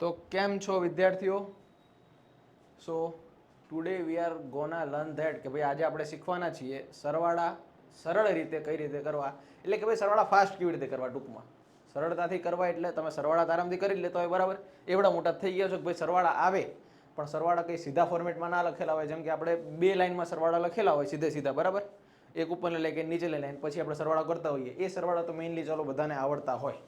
તો કેમ છો વિદ્યાર્થીઓ? So today we are gonna learn that કે ભાઈ આજે આપણે શીખવાના છીએ સરવાળા સરળ રીતે કઈ રીતે કરવા? એટલે કે ભાઈ સરવાળા ફાસ્ટ કેવી રીતે કરવા ટૂંકમાં? સરળતાથી કરવા એટલે તમે સરવાળા આરામથી કરી લેતા હોય, બરાબર? એવડા મોટા થઈ ગયા છો કે ભાઈ સરવાળા આવે, પણ સરવાળા કંઈ સીધા ફોર્મેટમાં ના લખેલા હોય, જેમ કે આપણે બે લાઇનમાં સરવાળા લખેલા હોય સીધે સીધા, બરાબર? એક ઉપરની લઈ કે નીચેની લાઈન પછી આપણે સરવાળા કરતા હોઈએ. એ સરવાળા તો મેઇનલી ચાલો બધાને આવડતા હોય.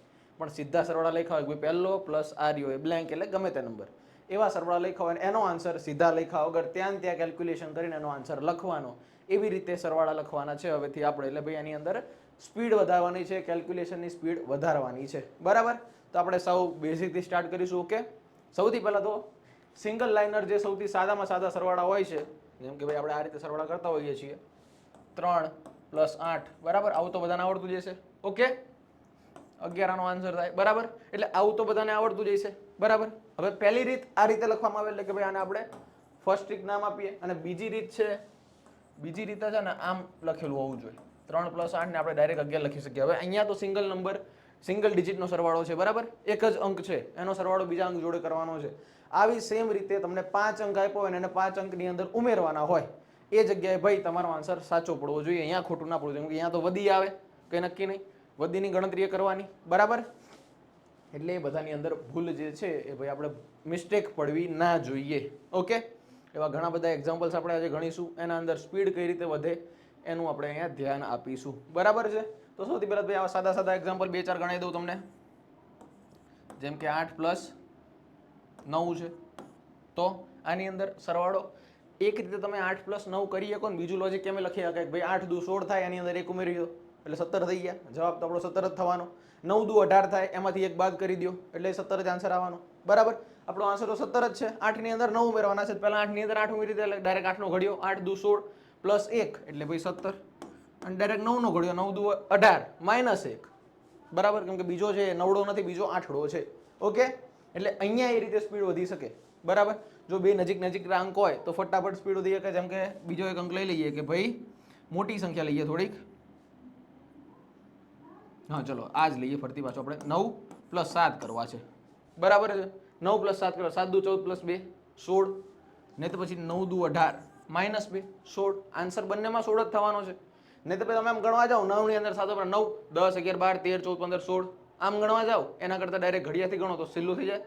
પણ સીધા સરવાળા લખ્યા હોય, કોઈ પહેલો પ્લસ આર એ બ્લેન્ક એટલે ગમે તે નંબર એવા સરવાળા લખ્યા હોય એનો આન્સર સીધા લખ્યા વગર ત્યાં ત્યાં કેલ્ક્યુલેશન કરીને એનો આન્સર લખવાનો. એવી રીતે સરવાળા લખવાના છે. હવેથી આપણે, એટલે ભાઈ એની અંદર સ્પીડ વધારવાની છે કેલ્ક્યુલેશનની સ્પીડ વધારવાની છે. બરાબર? તો આપણે સૌ બેઝિકથી સ્ટાર્ટ કરીશું ઓકે સૌથી પહેલાં તો સિંગલ લાઇનર જે સૌથી સાદામાં સાદા સરવાળા હોય છે, જેમ કે ભાઈ આપણે આ રીતે સરવાળા કરતા હોઈએ છીએ, ત્રણ પ્લસ આઠ, બરાબર? આવું તો બધાને આવડતું જશે ઓકે અગિયારનો આન્સર થાય. બરાબર? એટલે આવું તો બધાને આવડતું જ છે બરાબર? હવે પહેલી રીત આ રીતે લખવામાં આવે, એટલે કે ભાઈ આને આપણે ફર્સ્ટ રીત નામ આપીએ અને બીજી રીત છે, બીજી રીતે છે ને આમ લખેલું હોવું જોઈએ. ત્રણ પ્લસ આઠને આપણે ડાયરેક્ટ અગિયાર લખી શકીએ. હવે અહીંયા તો સિંગલ નંબર સિંગલ ડિજિટનો સરવાળો છે, બરાબર? એક જ અંક છે. એનો સરવાળો બીજા અંક જોડે કરવાનો છે. આવી સેમ રીતે તમને પાંચ અંક આપ્યો હોય અને પાંચ અંકની અંદર ઉમેરવાના હોય, એ જગ્યાએ ભાઈ તમારો આન્સર સાચો પડવો જોઈએ. અહીંયા ખોટું ના પડવું જોઈએ. અહીંયા તો વધી આવે, કંઈ નક્કી નહીં. વધીની ગણતરી કરવાની, બરાબર? એટલે એ બધાની અંદર ભૂલ જે છે એ ભાઈ આપણે મિસ્ટેક પડવી ના જોઈએ ઓકે એવા ઘણા બધા એક્ઝામ્પલ્સ આપણે આજે ગણીશું, એના અંદર સ્પીડ કઈ રીતે વધે એનું આપણે અહીંયા ધ્યાન આપીશું, બરાબર છે? તો સૌથી પહેલાં ભાઈ આવા સાદા સાદા એક્ઝામ્પલ બે ચાર ગણાવી દઉં તમને. જેમ કે આઠ પ્લસ નવ છે. તો આની અંદર સરવાળો, એક રીતે તમે આઠ પ્લસ નવ કરી શકો ને, બીજું લોજિક કેમ લખી શકાય કે ભાઈ આઠ દુ સોળ થાય એની અંદર એક ઉમેરી દો. એટલે સત્તર થઈ ગયા. જવાબ તો આપણો સત્તર જ થવાનો. નવ દુ અઢાર થાય, એમાંથી એક બાદ કરી દો એટલે સત્તર જ આન્સર આવવાનો. બરાબર? આપણો આન્સર તો સત્તર જ છે. આઠની અંદર નવ ઉમેરવાના છે. પહેલાં આઠની અંદર આઠ ઉમેરી એટલે ડાયરેક્ટ આઠનો ઘડ્યો. આઠ દુ સોળ પ્લસ એક. એટલે ભાઈ સત્તર. અને ડાયરેક્ટ નવનો ઘડ્યો. નવ દુ અઢાર. માઇનસ એક. બરાબર? કેમ કે બીજો છે નવડો નથી, બીજો આઠડો છે. ઓકે? એટલે અહીંયા એ રીતે સ્પીડ વધી શકે. બરાબર? જો બે નજીક નજીક અંક હોય, તો ફટાફટ સ્પીડ વધી શકે. જેમ કે બીજો એક અંક લઈ લઈએ કે ભાઈ, મોટી સંખ્યા લઈએ થોડીક. હા, ચલો આ જ લઈએ ફરતી પાછો આપણે. નવ પ્લસ સાત કરવા છે. બરાબર છે? નવ પ્લસ સાત કરવા સાત દુ ચૌદ પ્લસ બે, સોળ. નહીં તો પછી નવ દુ અઢાર, માઇનસ બે, સોળ. આન્સર બંનેમાં સોળ જ થવાનો છે. નહીં તો પછી તમે આમ ગણવા જાઓ, નવની અંદર સાતો નવ, દસ, અગિયાર, બાર, તેર, ચૌદ, પંદર, સોળ. આમ ગણવા જાઓ, એના કરતાં ડાયરેક્ટ ઘડિયાથી ગણો તો સહેલું થઈ જાય.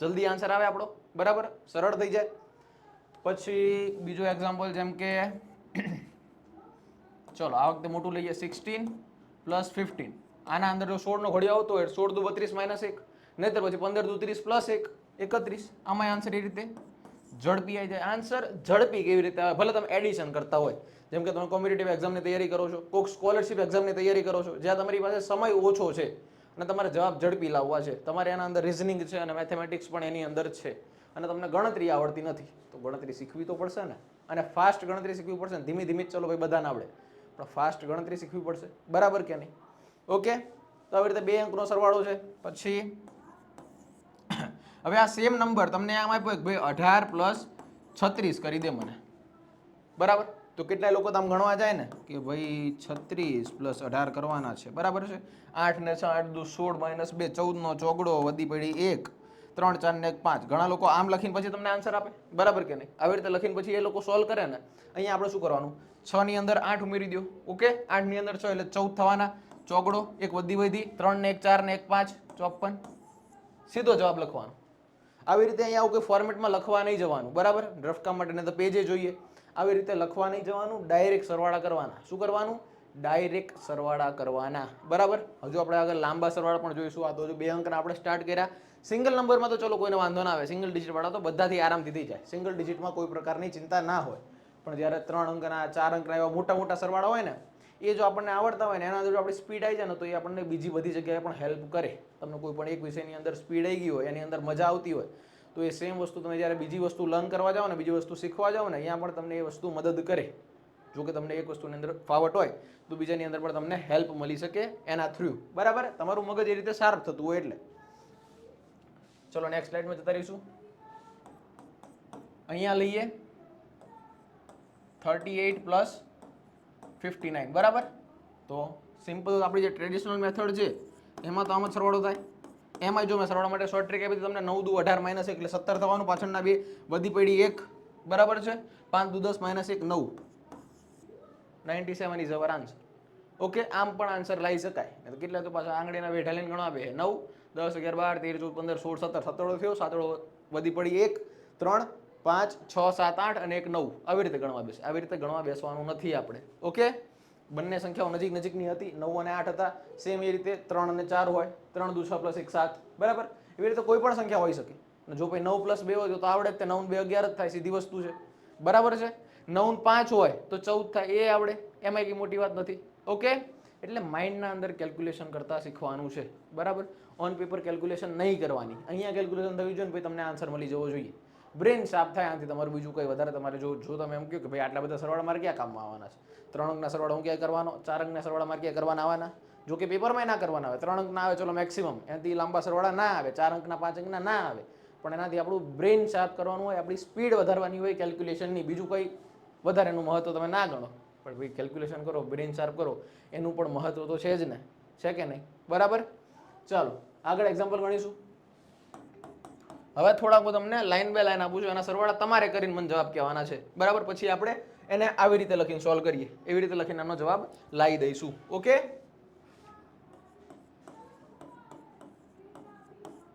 જલ્દી આન્સર આવે આપણો. બરાબર? સરળ થઈ જાય. પછી બીજો એક્ઝામ્પલ જેમ કે, ચલો, આ વખતે મોટું લઈએ સિક્સટીન પ્લસ ફિફ્ટીન આના અંદર જો સોળનો ઘડિયો આવતો હોય, સોળ દુ બત્રીસ માઇનસ એક, નહીતર પછી પંદર દુ ત્રીસ પ્લસ એક, એકત્રીસ. આમાં આન્સર એ રીતે ઝડપી આવી જાય. આન્સર ઝડપી કેવી રીતે આવે? ભલે તમે એડિશન કરતા હોય. જેમ કે તમે કોમ્પિટેટિવ એક્ઝામની તૈયારી કરો છો, કોઈક સ્કોલરશિપ એક્ઝામની તૈયારી કરો છો, જ્યાં તમારી પાસે સમય ઓછો છે અને તમારે જવાબ ઝડપી લાવવા છે. તમારે એના અંદર રિઝનિંગ છે અને મેથેમેટિક્સ પણ એની અંદર છે. અને તમને ગણતરી આવડતી નથી. તો ગણતરી શીખવી તો પડશે ને? અને ફાસ્ટ ગણતરી શીખવી પડશે ને? ધીમી ધીમી ચલો ભાઈ બધાને આવડે. પણ ફાસ્ટ ગણતરી શીખવી પડશે. બરાબર કે નહીં? ઓકે? તો આવી રીતે બે અંકનો સરવાળો છે. પછી, હવે આ સેમ નંબર તમને આમ આપ્યો કે ભાઈ અઢાર પ્લસ છત્રીસ કરી દે મને. બરાબર? તો કેટલાય લોકો તો આમ ગણવા જાય ને કે ભાઈ છત્રીસ પ્લસ અઢાર કરવાના છે. બરાબર છે? આઠ ને છ, આઠ દુ સોળ, માઇનસ બે ચૌદનો ચોગડો, વધી પડી એક, ત્રણ, ચાર ને એક, પાંચ. ઘણા લોકો આમ લખીને પછી તમને આન્સર આપે. બરાબર કે નહીં? આવી રીતે લખીને પછી એ લોકો સોલ્વ કરે ને. અહીંયા આપણે શું કરવાનું? છ ની અંદર આઠ ઉમેરી દો ઓકે? આઠની અંદર છ એટલે ચૌદ થવાના. ચોગડો, એક વધી વધી, ત્રણ ને એક ચાર ને એક પાંચ, ચોપન. સીધો જવાબ લખવાનો. આવી રીતે અહીંયા આવું કોઈ ફોર્મેટમાં લખવા નહીં જવાનું, બરાબર? ડ્રફકામ માટે તો પેજે જોઈએ. આવી રીતે લખવા નહીં જવાનું ડાયરેક્ટ સરવાળા કરવાના. શું કરવાનું? ડાયરેક્ટ સરવાળા કરવાના. બરાબર? હજુ આપણે આગળ લાંબા સરવાળા પણ જોઈશું. આ તો હજુ બે અંકના આપણે સ્ટાર્ટ કર્યા. સિંગલ નંબરમાં તો ચલો કોઈને વાંધો ના આવે. સિંગલ ડિજિટવાળા તો બધાથી આરામથી થઈ જાય. સિંગલ ડિજિટમાં કોઈ પ્રકારની ચિંતા ના હોય. પણ જ્યારે ત્રણ અંકના, ચાર અંકના એવા મોટા મોટા સરવાળા હોય ને એ જો આપણને આવડતા હોય ને એના અંદર આપણી સ્પીડ આવી જાય ને તો એ આપણને બીજી બધી જગ્યાએ પણ હેલ્પ કરે. તમને કોઈ પણ એક વિષયની અંદર સ્પીડ આવી ગઈ હોય, એની અંદર મજા આવતી હોય, તો એ સેમ વસ્તુ તમે જ્યારે બીજી વસ્તુ લર્ન કરવા જાઓ ને, બીજી વસ્તુ શીખવા જાઓ ને, અહીંયા પણ તમને એ વસ્તુ મદદ કરે. જો કે તમને એક વસ્તુની અંદર ફાવટ હોય, તો બીજાની અંદર પણ તમને હેલ્પ મળી શકે એના થ્રુ બરાબર? તમારું મગજ એ રીતે શાર્પ થતું હોય એટલે. ચલો નેક્સ્ટ સ્લાઇડમાં જતા રહીશું. અહીંયા લઈએ. Thirty eight plus fifty nine બરાબર? તો સિમ્પલ આપણી જે ટ્રેડિશનલ મેથડ છે, એમાં તો આમ જ સરવાળો થાય. એમાં જો મેં સરવાળા માટે શોર્ટ ટ્રીક આપી તમને નવ દુ અઢાર માઇનસ એટલે સત્તર થવાનું, પાછળના બે વધી પડી એક, બરાબર છે? પાંચ દુ દસ માઇનસ એક નવ. Ninety seven is our answer okay આમ પણ આન્સર લાવી શકાય. તો કેટલા તો પાછા આંગળીના વેઢા લઈને ગણવા બે, નવ, દસ, અગિયાર, બાર, તેર, ચૌદ, પંદર, સોળ, સત્તર, સત્તરડો થયો, સાતડો વધી પડી એક, ત્રણ પાંચ, છ, સાત, આઠ અને એક નવ. આવી રીતે ગણવા બેસે. આવી રીતે ગણવા બેસવાનું નથી આપણે. ઓકે? બંને સંખ્યાઓ નજીક નજીકની હતી. નવ અને આઠ હતા. સેમ એ રીતે ત્રણ અને ચાર હોય. ત્રણ દુ છ પ્લસ એક સાત. બરાબર? એવી રીતે કોઈ પણ સંખ્યા હોઈ શકે. જો ભાઈ નવ પ્લસ બે હોય તો આવડે તે. નવ બે અગિયાર જ થાય. સીધી વસ્તુ છે. બરાબર છે? નવ પાંચ હોય તો ચૌદ થાય. એ આવડે. એમાં કઈ મોટી વાત નથી. ઓકે? એટલે માઇન્ડના અંદર કેલ્ક્યુલેશન કરતા શીખવાનું છે. બરાબર? ઓન પેપર કેલ્ક્યુલેશન નહીં કરવાની. અહીંયા કેલ્ક્યુલેશન થવી જોઈએ ને ભાઈ તમને આન્સર મળી જવો જોઈએ. બ્રેન સાફ થાય, આનાથી તમારું બીજું કંઈ વધારે તમારે જો જો તમે એમ કહો કે ભાઈ આટલા બધા સરવાળા મારે ક્યાં કામમાં આવવાના છે? ત્રણ અંકના સરવાળા હું ક્યાં કરવાનો? ચાર અંકના સરવાળા મારે ક્યાં કરવાના આવવાના? જો કે પેપરમાં ના કરવાના આવે. ત્રણ અંકના આવે ચલો મેક્સિમમ એનાથી લાંબા સરવાળા ના આવે. ચાર અંકના, પાંચ અંકના ના આવે. પણ એનાથી આપણું બ્રેન શાર્પ કરવાનું હોય, આપણી સ્પીડ વધારવાની હોય કેલ્ક્યુલેશનની બીજું કંઈ વધારે એનું મહત્ત્વ તમે ના ગણો. પણ ભાઈ કેલ્ક્યુલેશન કરો બ્રેન શાર્પ કરો, એનું પણ મહત્ત્વ તો છે જ ને. છે કે નહીં? બરાબર? ચાલો, આગળ એક્ઝામ્પલ ગણીશું. હવે થોડાક હું તમને લાઈન બાય લાઈન આપું છું, એના સરવાળા તમારે કરીને મને જવાબ કહેવાના છે. બરાબર? પછી આપણે એને આવી રીતે લખીને સોલ્વ કરીએ. એવી રીતે લખીને એનો જવાબ લાવી દઈશું. ઓકે?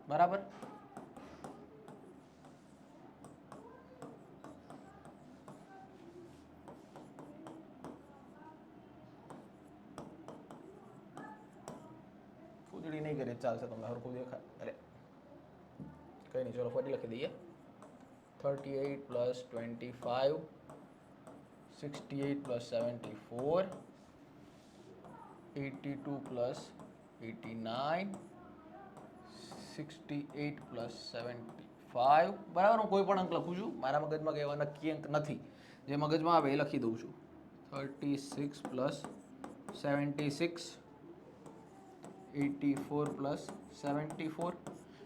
બરાબર? ફૂદડી નહીં કરે, ચાલશે તમને, હરખું દેખાય. કંઈ નહીં. ચલો, ફરી લખી દઈએ. Thirty eight plus twenty five sixty eight plus seventy four eighty two plus eighty nine sixty eight plus seventy five બરાબર, હું કોઈ પણ અંક લખું છું, મારા મગજમાં એવા નક્કી અંક નથી. જે મગજમાં આવે એ લખી દઉં છું. Thirty six plus seventy six eighty four plus seventy four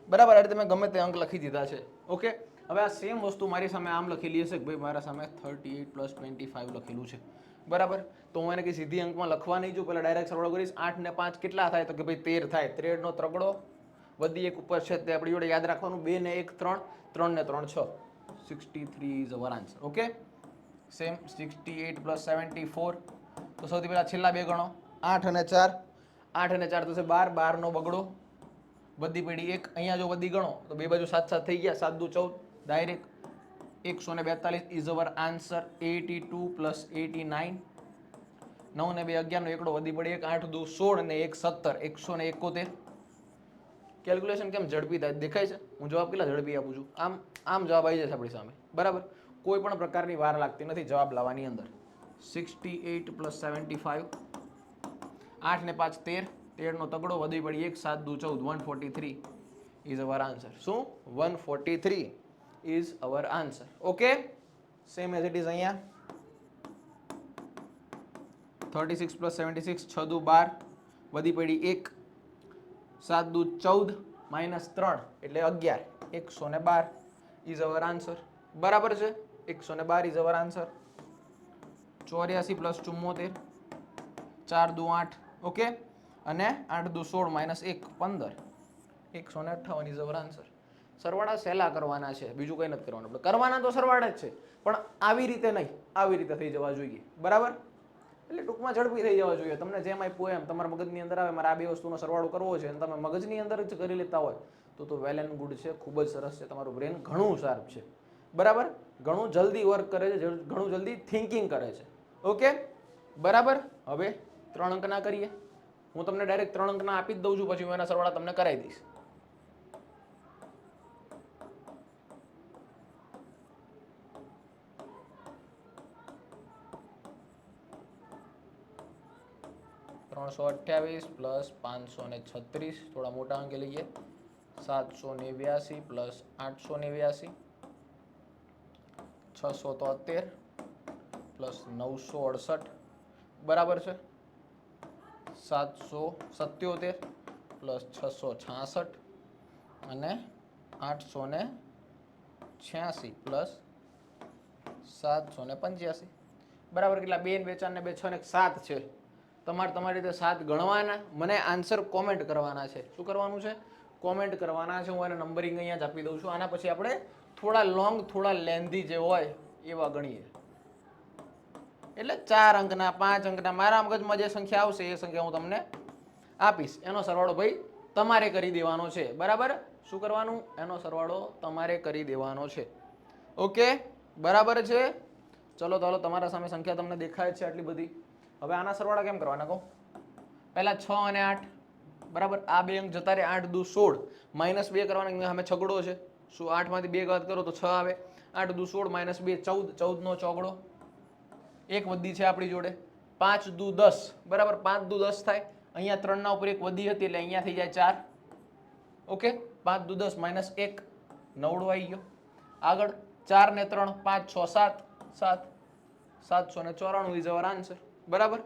બરાબર, આ રીતે મેં ગમે તે અંક લખી દીધા છે. ઓકે હવે આ સેમ વસ્તુ મારી સામે આમ લખેલી હશે કે ભાઈ મારા સામે thirty eight plus twenty five લખેલું છે. બરાબર? તો હું એને કંઈ સીધી અંકમાં લખવા નહીં જો પહેલાં ડાયરેક્ટ સરવાળો કરીશ. આઠ ને પાંચ કેટલા થાય? તો કે ભાઈ તેર થાય. તેરનો ત્રગડો વધી એક ઉપર છે તે આપણી જોડે યાદ રાખવાનું. બે ને એક ત્રણ ત્રણ ને ત્રણ છ. Sixty three is our answer okay same sixty eight plus seventy four તો સૌથી પહેલાં છેલ્લા બે ગણો. આઠ અને ચાર. આઠ અને ચાર થશે બાર, બારનો બગડો. વધી પડી એક, અહીંયા જો વધી ગણો, તો બે બાજુ સાત સાત થઈ ગયા, સાત દુ ચૌદ ડાયરેક્ટ એકસો ને બેતાલીસ is our answer eighty two plus eighty nine નવ ને બે અગિયારનો એકડો વધી પડી એક, આઠ દુ સોળ ને એક સત્તર, એકસો ને એકોતેર. કેલ્ક્યુલેશન કેમ ઝડપી થાય? દેખાય છે? હું જવાબ કેટલા ઝડપી આપું છું? આમ આમ જવાબ આવી જશે આપણી સામે. બરાબર? કોઈ પણ પ્રકારની વાર લાગતી નથી જવાબ લાવવાની અંદર. Sixty eight plus seventy five આઠ ને પાંચ તેર. તેરનો તગડો વધી પડી. એક સાત દુ ચૌદ one forty three is our answer શું? One forty three is our answer okay same as it is અહીંયા. Thirty six plus seventy six છ દુ બાર, વધી પડી એક. સાત દુ ચૌદ માઇનસ ત્રણ, એટલે અગિયાર. એકસો ને બાર ઇઝ અવર આન્સર બરાબર છે? એકસો ને બાર ઇઝ અવર આન્સર ચોર્યાસી પ્લસ ચુમ્મોતેર, ચાર દુ આઠ. ઓકે અને આઠ દુ સોળ માઇનસ એક પંદર. એકસો ને અઠ્ઠાવન ઇઝ અવર આન્સર સરવાળા સહેલા કરવાના છે. બીજું કંઈ નથી કરવાનું. આપણે કરવાના તો સરવાળા જ છે, પણ આવી રીતે નહીં. આવી રીતે થઈ જવા જોઈએ. બરાબર? એટલે ટૂંકમાં ઝડપી થઈ જવા જોઈએ. તમને જેમ આપ્યું એમ, તમારા મગજની અંદર આવે, મારે આ બે વસ્તુનો સરવાળો કરવો છે અને તમે મગજની અંદર જ કરી લેતા હોય, તો તો વેલ એન્ડ ગુડ છે. ખૂબ જ સરસ છે. તમારું બ્રેન ઘણું શાર્પ છે. બરાબર? ઘણું જલ્દી વર્ક કરે છે, ઘણું જલ્દી થિંકિંગ કરે છે. ઓકે બરાબર? હવે ત્રણ અંકના કરીએ. હું તમને ડાયરેક્ટ ત્રણ અંકના આપી જ દઉં છું, પછી હું એના સરવાળા તમને કરાવી દઈશ. ત્રણસો અઠ્યાવીસ પ્લસ પાંચસો ને છત્રીસ, થોડા મોટા અંકે લઈએ. સાતસો નેવ્યાસી પ્લસ આઠસો નેવ્યાસી. છસો તોતેર પ્લસ નવસો અડસઠ. બરાબર છે? સાતસો સત્યોતેર પ્લસ છસો છાસઠ અને આઠસો ને છ્યાસી પ્લસ સાતસો ને પંચ્યાસી. બરાબર કેટલા? બે બે, ચાર ને બે, છ ને સાત છે. તમારે તમારી રીતે સાત ગણવાના. મને આન્સર કોમેન્ટ કરવાના છે. શું કરવાનું છે? કોમેન્ટ કરવાના છે. હું એને નંબરિંગ અહીંયા જ આપી દઉં છું. આના પછી આપણે થોડા લોંગ થોડા લેન્ધી જે હોય એવા ગણીએ. એટલે ચાર અંકના, પાંચ અંકના, મારા મગજમાં જે સંખ્યા આવશે એ સંખ્યા હું તમને આપીશ. એનો સરવાળો ભાઈ તમારે કરી દેવાનો છે. બરાબર? શું કરવાનું? એનો સરવાળો તમારે કરી દેવાનો છે. ઓકે? બરાબર છે? ચલો, ચાલો, તમારા સામે સંખ્યા તમને દેખાય છે આટલી બધી. હવે આના સરવાળા કેમ કરવાના કહો? પહેલાં છ અને આઠ. બરાબર? આ બે અંક જતા રહે આઠ, દુ, સોળ. માઇનસ બે કરવાના અમે છગડો છે? શું આઠમાંથી બે વાત કરો તો છ આવે? આઠ, દુ, સોળ, માઇનસ બે, ચૌદ. ચૌદનો ચોગડો. એક વધી છે આપણી જોડે. પાંચ દુ દસ. બરાબર? પાંચ દુ દસ થાય. અહીંયા ત્રણના ઉપર એક વધી હતી એટલે અહીંયા થઈ જાય ચાર. ઓકે? પાંચ દુ દસ માઇનસ એક. નવડો આવી ગયો. આગળ ચાર ને ત્રણ, પાંચ, છ, સાત. સાત. સાતસો ને ચોરાણું ઇઝ અવર આન્સર બરાબર?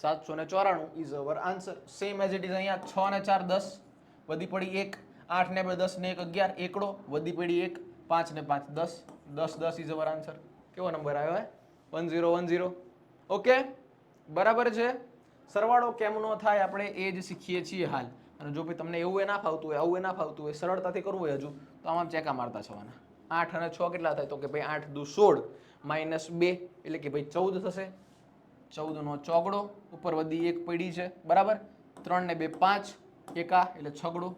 સાતસો ને ચોરાણું is our answer same as it is અહીંયા. છ ને ચાર, દસ. વધી પડી એક. આઠ ને બે, દસ ને એક, અગિયાર. એકડો. વધી પડી એક. પાંચ ને પાંચ, દસ. દસ દસ ઇઝ અવર આન્સર કેવો નંબર આવ્યો હે? One zero one zero okay બરાબર છે? સરવાળો કેમ નો થાય આપણે એ જ શીખીએ છીએ હાલ. અને જો ભાઈ તમને એવું એ ના ફાવતું હોય, આવું એ ના ફાવતું હોય, સરળતાથી કરવું હોય હજુ, તો આમાં ચેકા મારતા છવાના આઠ અને છ કેટલા થાય? તો કે ભાઈ આઠ દુ સોળ, માઇનસ બે, એટલે કે ભાઈ ચૌદ થશે. ચૌદનો ચોગડો, ઉપર વધી એક પડી છે. બરાબર? ત્રણ ને બે પાંચ, એકા, એટલે છગડો.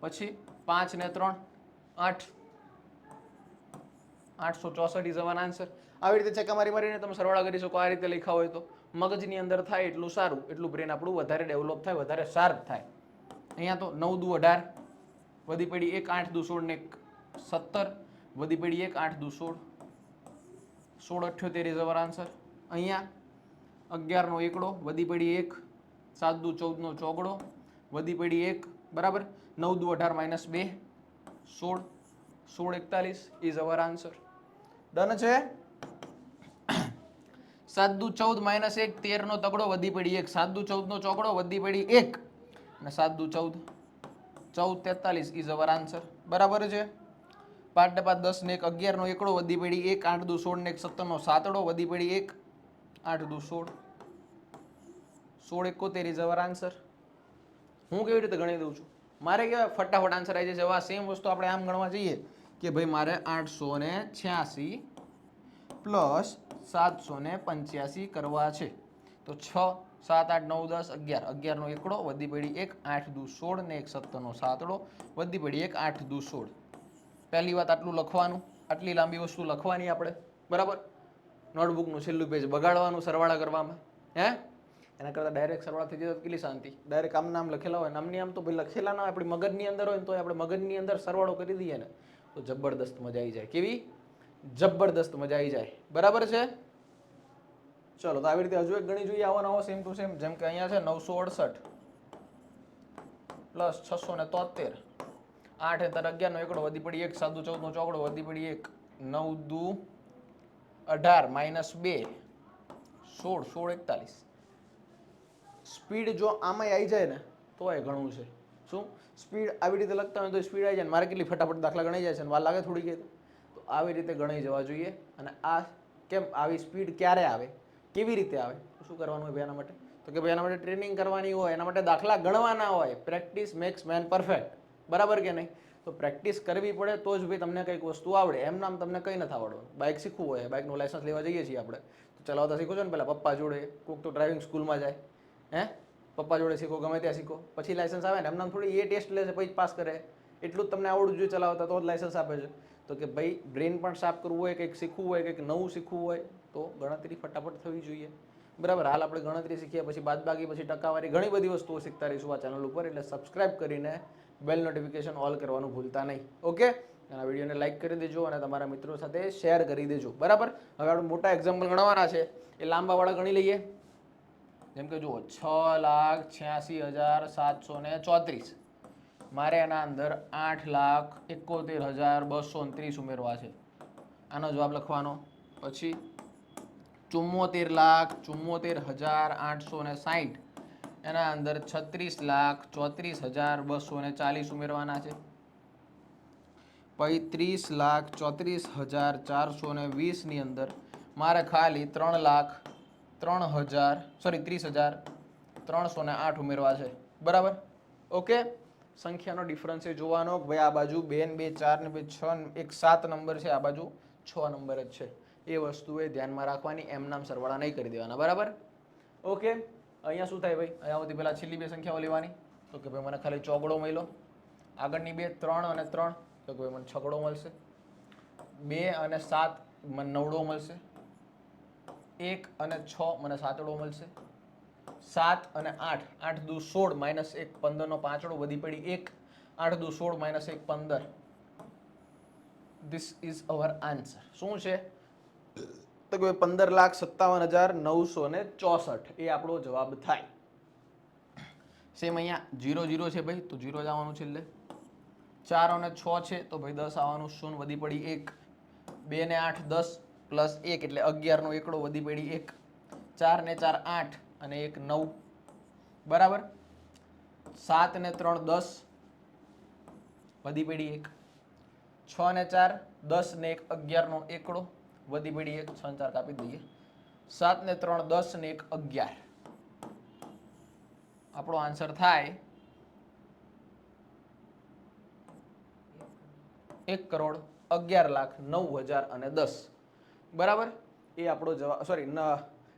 પછી પાંચ ને ત્રણ, આઠ. આઠસો ચોસઠ ઇઝ અવન આન્સર આવી રીતે ચક્કા મારી મારીને તમે સરવાળા કરી શકો. આ રીતે લખ્યા હોય તો મગજની અંદર થાય એટલું સારું, એટલું બ્રેન આપણું વધારે ડેવલપ થાય, વધારે શાર્પ થાય. અહીંયા તો નવ દુ અઢાર, વધી પડી એક, આઠ દુ સોળ ને સત્તર, વધી પડી એક, આઠ દુ સોળ સોળ અઠ્યોતેર ઇઝ અવર આન્સર અહીંયા અગિયારનો એકડો, વધી પડી એક, સાત દુ ચૌદનો ચોગડો, વધી પડી એક, બરાબર? નવ દુ અઢાર માઇનસ બે, સોળ સોળ એકતાલીસ ઇઝ અવર આન્સર ડન છે? સાત દુ ચૌદ માઇનસ એક, તેરનો તગડો વધી પડી એક. સાત દુ ચૌદનો ચોકડો વધી પડી એક. અને સાત દુ ચૌદ ચૌદ તેતાલીસ ઇઝ અવર આન્સર બરાબર છે? પાંચ પાંચ, દસ ને એક, અગિયારનો એકડો વધી પડી એક, આઠ દુ સોળ ને એક, સત્તરનો સાતડો વધી પડી એક. આઠ દુ સોળ. સોળ એકોતેર ઇઝ અવર આન્સર હું કેવી રીતે ગણી દઉં છું? મારે કેવાય ફટાફટ આન્સર આવી જશે. આ સેમ વસ્તુ આપણે આમ ગણવા જઈએ કે ભાઈ મારે આઠસો ને છ્યાસી પ્લસ સાતસો ને પંચ્યાસી કરવા છે. તો છ, સાત, આઠ, નવ, દસ, અગિયાર. અગિયારનો એકડો, વધી પડી એક, આઠ, દુ, સોળ ને એક સત્તરનો સાતડો, વધી પડી એક, આઠ, દુ, સોળ. પહેલી વાત આટલું લખવાનું. આટલી લાંબી વસ્તુ લખવાની આપણે. બરાબર? નોટબુકનું છેલ્લું પેજ બગાડવાનું સરવાળા કરવામાં. હે? એના કરતાં ડાયરેક્ટ સરવાળા થઈ જાય તો કેટલી શાંતિ? ડાયરેક્ટ આમ નામ લખેલા હોય નામની આમ તો ભાઈ લખેલા ના આપણી મગજની અંદર હોય ને તો આપણે મગજની અંદર સરવાળો કરી દઈએ ને. તો જબરદસ્ત મજા આવી જાય. કેવી? જબરદસ્ત મજા આવી જાય. બરાબર છે? ચલો, તો આવી રીતે હજુ એક ગણી જોઈએ આવો નવો સેમ ટુ સેમ જેમ કે અહીંયા છે નવસો અડસઠ. પ્લસ છસો ને તોતેર. આઠ એ તાર અગિયારનો એકડો વધી પડી એક, સાદું ચૌદનો ચોકડો વધી પડી એક, નવ દુ અઢાર, માઇનસ બે. સોળ સોળ એકતાલીસ. સ્પીડ જો આમાંય આવી જાય ને તો એ ઘણું છે. શું? સ્પીડ આવી રીતે લખતા હોય તો સ્પીડ આવી જાય ને, મારે કેટલી ફટાફટ દાખલા ગણાઈ જાય છે ને, વાર લાગે થોડી તો. આવી રીતે ગણાઈ જવા જોઈએ અને આ કેમ આવી સ્પીડ ક્યારે આવે? કેવી રીતે આવે? શું કરવાનું હોય એના માટે? તો કે ભાઈ એના માટે ટ્રેનિંગ કરવાની હોય, એના માટે દાખલા ગણવાના હોય. Practice makes man perfect. બરાબર કે નહીં? તો પ્રેક્ટિસ કરવી પડે તો જ ભાઈ તમને કંઈક વસ્તુ આવડે. એમ નામ તમને કંઈ નથી આવડવાનું બાઇક શીખવું હોય, બાઇકનું લાઇસન્સ લેવા જઈએ છીએ આપણે. તો ચલાવતા શીખો છો ને પહેલાં પપ્પા જોડે. કોક તો ડ્રાઇવિંગ સ્કૂલમાં જાય. હે? પપ્પા જોડે શીખો, ગમે ત્યાં શીખો. પછી લાઇસન્સ આવે ને. એમના થોડી એ ટેસ્ટ લે છે, પછી પાસ કરે. એટલું જ તમને આવડવું જોઈએ ચલાવતા, તો જ લાઇસન્સ આપે છે. તો કે ભાઈ બ્રેન પણ સાફ કરવું હોય, કંઈક શીખવું હોય, કંઈક નવું શીખવું હોય, તો ગણતરી ફટાફટ થવી જોઈએ. બરાબર? હાલ આપણે ગણતરી શીખીએ પછી બાદબાકી, પછી ટકાવારી ઘણી બધી વસ્તુઓ શીખતા રહીશું આ ચેનલ ઉપર, એટલે સબસ્ક્રાઇબ કરીને બેલ નોટિફિકેશન ઓલ કરવાનું ભૂલતા નહીં. ઓકે અને આ વિડીયોને લાઇક કરી દેજો અને તમારા મિત્રો સાથે શેર કરી દેજો. બરાબર? હવે આપણે મોટા એક્ઝામ્પલ ગણવાના છે. એ લાંબાવાળા ગણી લઈએ. જેમ કે જુઓ, છ લાખ છ્યાસી હજાર સાતસો ને ચોત્રીસ. મારે એના અંદર આઠ લાખ એકોતેર હજાર બસો ત્રીસ ઉમેરવા છે. આનો જવાબ લખવાનો. પછી ચુમ્મોતેર લાખ ચુમ્મોતેર હજાર આઠસો ને સાહીઠ એના અંદર છત્રીસ લાખ ચોત્રીસ હજાર બસો ને ચાલીસ ઉમેરવાના છે. પૈત્રીસ લાખ ચોત્રીસ હજાર ચારસો ને વીસની અંદર મારે ખાલી ત્રણ લાખ ત્રણ હજાર સોરી ત્રીસ હજાર ત્રણસો ને આઠ ઉમેરવા છે. બરાબર? ઓકે? સંખ્યાનો ડિફરન્સ એ જોવાનો ભાઈ આ બાજુ બે ને બે, ચાર ને બે, છ એક, સાત નંબર છે, આ બાજુ છ નંબર જ છે. એ વસ્તુ એ ધ્યાનમાં રાખવાની, એમ નામ સરવાળા નહીં કરી દેવાના. બરાબર? ઓકે અહીંયા શું થાય ભાઈ? અહીંયા સુધી પહેલાં છેલ્લી બે સંખ્યાઓ લેવાની. તો કે ભાઈ મને ખાલી ચોગડો મળ્યો. આગળની બે, ત્રણ અને ત્રણ. તો કે ભાઈ મને છગડો મળશે. બે અને સાત મને નવડો મળશે. એક અને છ મને સાતડો મળશે. સાત અને આઠ આઠ દુ સોળ માઇનસ એક પંદરનો પાંચડો વધી પડી એક આઠ દુ સોળ માઇનસ એક પંદર. ધીસ ઇઝ અવર આન્સર શું છે? તો કે પંદર લાખ સત્તાવન હજાર નવસો ને ચોસઠ. એ આપણો જવાબ થાય. સેમ અહીંયા જીરો જીરો છે ભાઈ તો જીરો જ આવવાનું છેલ્લે. ચાર અને છ છે તો ભાઈ દસ આવવાનું શૂન્ય વધી પડી એક. બે ને આઠ દસ પ્લસ એક એટલે અગિયારનો એકડો વધી પડી એક. ચાર ને ચાર આઠ. અને એક નવ. બરાબર? સાત ને ત્રણ, દસ. વધી પડી એક. છ ને ચાર, દસ ને એક, અગિયારનો એકડો. વધી પડી એક, છ ચાર કાપી દઈએ. સાત ને ત્રણ, દસ ને એક, અગિયાર. આપણો આન્સર થાય એક કરોડ અગિયાર લાખ નવ હજાર અને દસ. બરાબર? એ આપણો જવાબ સોરી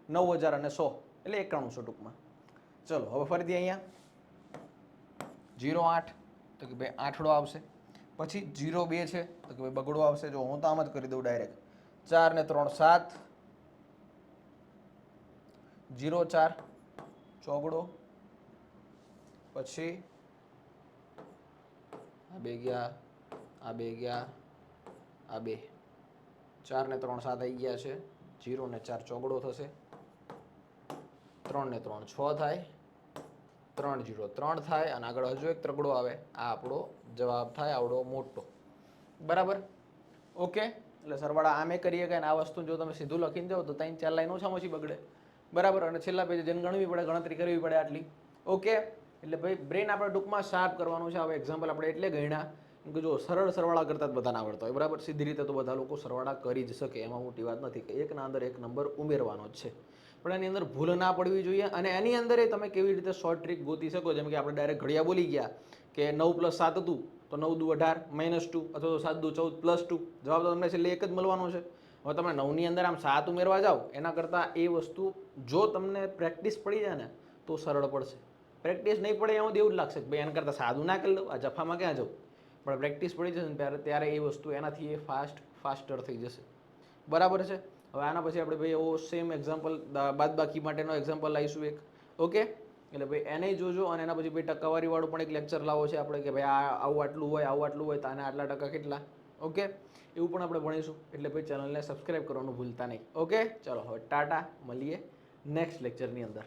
નવ હજાર અને સો. એટલે એકાણુંસો ટૂંકમાં. ચલો, હવે ફરીથી અહીંયા. જીરો આઠ, તો કે ભાઈ આઠડો આવશે. પછી જીરો બે છે, તો કે ભાઈ બગડો આવશે. જો હું તો આમ જ કરી દઉં ડાયરેક્ટ. ચાર ને ત્રણ, સાત. જીરો ચાર, ચોગડો. પછી આ બે ગયા, આ બે ગયા, આ બે. ચાર ને ત્રણ, સાત આવી ગયા છે. જીરો ને ચાર ચોગડો થશે. ત્રણ ને ત્રણ. છ થાય, ત્રણ જીરો ત્રણ થાય અને આગળ હજુ એક ત્રગડો આવે. આ આપણો જવાબ થાય આવડો મોટો. બરાબર? ઓકે? એટલે સરવાળા આમે કરીએ કે આ વસ્તુ જો તમે સીધું લખીને જાઓ તો ત્રણ ચાર લાઈન ઓછામાં ઓછી બગડે. બરાબર? અને છેલ્લા પેજે જેને ગણવી પડે, ગણતરી કરવી પડે આટલી. ઓકે? એટલે ભાઈ બ્રેન આપણે ટૂંકમાં શાર્પ કરવાનું છે. હવે એક્ઝામ્પલ આપણે એટલે ગણ્યા કે જો સરળ સરવાળા કરતાં જ બધાને આવડતા હોય. બરાબર? સીધી રીતે તો બધા લોકો સરવાળા કરી જ શકે. એમાં મોટી વાત નથી કે એકના અંદર એક નંબર ઉમેરવાનો જ છે. પણ એની અંદર ભૂલ ના પડવી જોઈએ અને એની અંદર એ તમે કેવી રીતે શોર્ટ ટ્રીક ગોતી શકો? જેમ કે આપણે ડાયરેક્ટ ઘડિયા બોલી ગયા કે નવ પ્લસ સાત હતું, તો નવ દુ અઢાર માઇનસ ટુ અથવા તો સાત દુ ચૌદ પ્લસ ટુ જવાબ તો તમને છેલ્લે એક જ મળવાનો છે. હવે તમે નવની અંદર આમ સાત ઉમેરવા જાઓ, એના કરતાં એ વસ્તુ જો તમને પ્રેક્ટિસ પડી જાય ને, તો સરળ પડશે. પ્રેક્ટિસ નહીં પડે એમાં એવું જ લાગશે ભાઈ એના કરતાં સાદું ના કરી લઉં આ જફામાં ક્યાં જાઉં? પણ પ્રેક્ટિસ પડી જશે ને, ત્યારે ત્યારે એ વસ્તુ એનાથી એ ફાસ્ટ ફાસ્ટર થઈ જશે. બરાબર છે? હવે આના પછી આપણે ભાઈ એવો સેમ એક્ઝામ્પલ બાદ બાકી માટેનો એક્ઝામ્પલ લાવીશું એક. ઓકે એટલે ભાઈ એને જોજો અને એના પછી ભાઈ ટકાવારીવાળું પણ એક લેક્ચર લાવો છે આપણે કે ભાઈ આ, આવું આટલું હોય, આવું આટલું હોય, તો આના આટલા ટકા કેટલા? ઓકે એવું પણ આપણે ભણીશું. એટલે ભાઈ ચેનલને સબસ્ક્રાઈબ કરવાનું ભૂલતા નહીં. ઓકે ચલો હવે ટાટા, મળીએ નેક્સ્ટ લેક્ચરની અંદર.